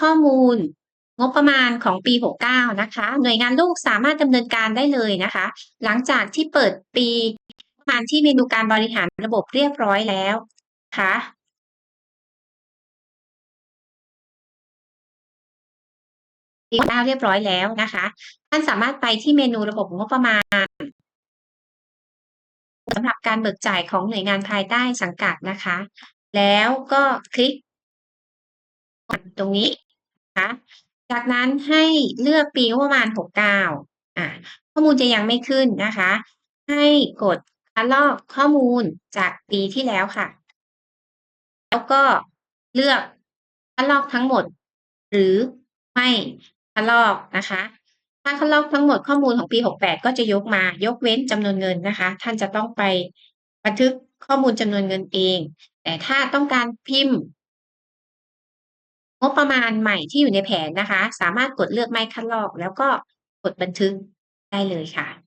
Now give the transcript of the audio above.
ข้อมูลงบประมาณของปี 69 นะคะ หน่วยงานลูกสามารถดำเนินการได้เลยนะคะ หลังจากที่เปิดปีประมาณที่เมนูการบริหารระบบเรียบร้อยแล้วนะคะปี69เรียบร้อยแล้วนะคะ ท่านสามารถไปที่เมนูระบบงบประมาณสำหรับการเบิกจ่ายของหน่วยงานภายใต้สังกัดนะคะ แล้วก็คลิกตรงนี้ นะคะจากนั้นให้เลือกปีงบประมาณ 69อ่าข้อมูลจะยังไม่ขึ้นนะคะ ให้กดคัดลอกข้อมูลจากปีที่แล้วค่ะ แล้วก็เลือกคัดลอกทั้งหมด หรือไม่คัดลอกนะคะ ถ้าคัดลอกทั้งหมดข้อมูลของปี 68 ก็จะยกมายกเว้นจำนวนเงินนะคะ ท่านจะต้องไปบันทึกข้อมูลจำนวนเงินเอง แต่ถ้าต้องการพิมพ์ งบประมาณใหม่ที่อยู่ในแผนนะคะ สามารถกดเลือกไม่คัดลอก แล้วก็กดบันทึกได้เลยค่ะ